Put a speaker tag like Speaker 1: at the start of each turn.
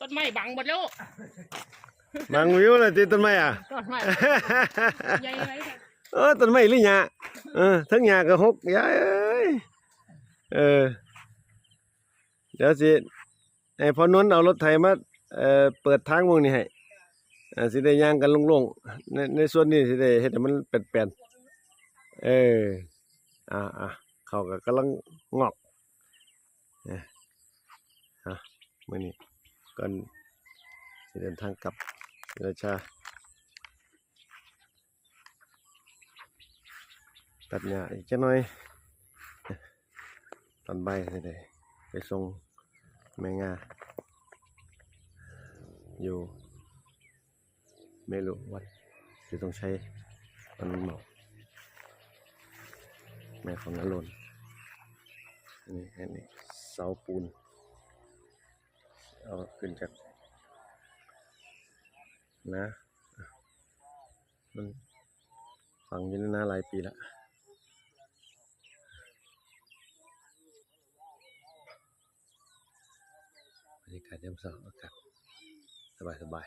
Speaker 1: ต้นไม้บังหมดแล้ว
Speaker 2: บางวิวเลยติต้นไม้อะ
Speaker 1: ต้นไม้ใหญ่ไรกัน
Speaker 2: เออต้นไม้หรือหญ้าเออทั้งหญ้าก็หกยายเอ้ยเออเดี๋ยวสิให้พ่อนนท์เอารถไถมาเอ่อเปิดทางวงนี้ให้อ่าสิได้ย่างกันโล่งๆในในส่วนนี้สิได้เฮ็ดให้มันแปลนๆเอออ่าอะเขาก็กำลังงอกเนี่ยฮะมื้อนี้ ก่อนเดินทางกลับราชาตัดหญ้าอีกจักหน่อย ตอนบ่ายไปส่งแม่งา อยู่ไม่รู้วัดที่ต้องใช้ตอนนั้นบอกแม่ของนรนนนี้อันนี้เสาปูน็ขึ้นจากนะมันฟังอยู่นาหลายปีละบรรยากาศยามเช้าอากาศสบายสบาย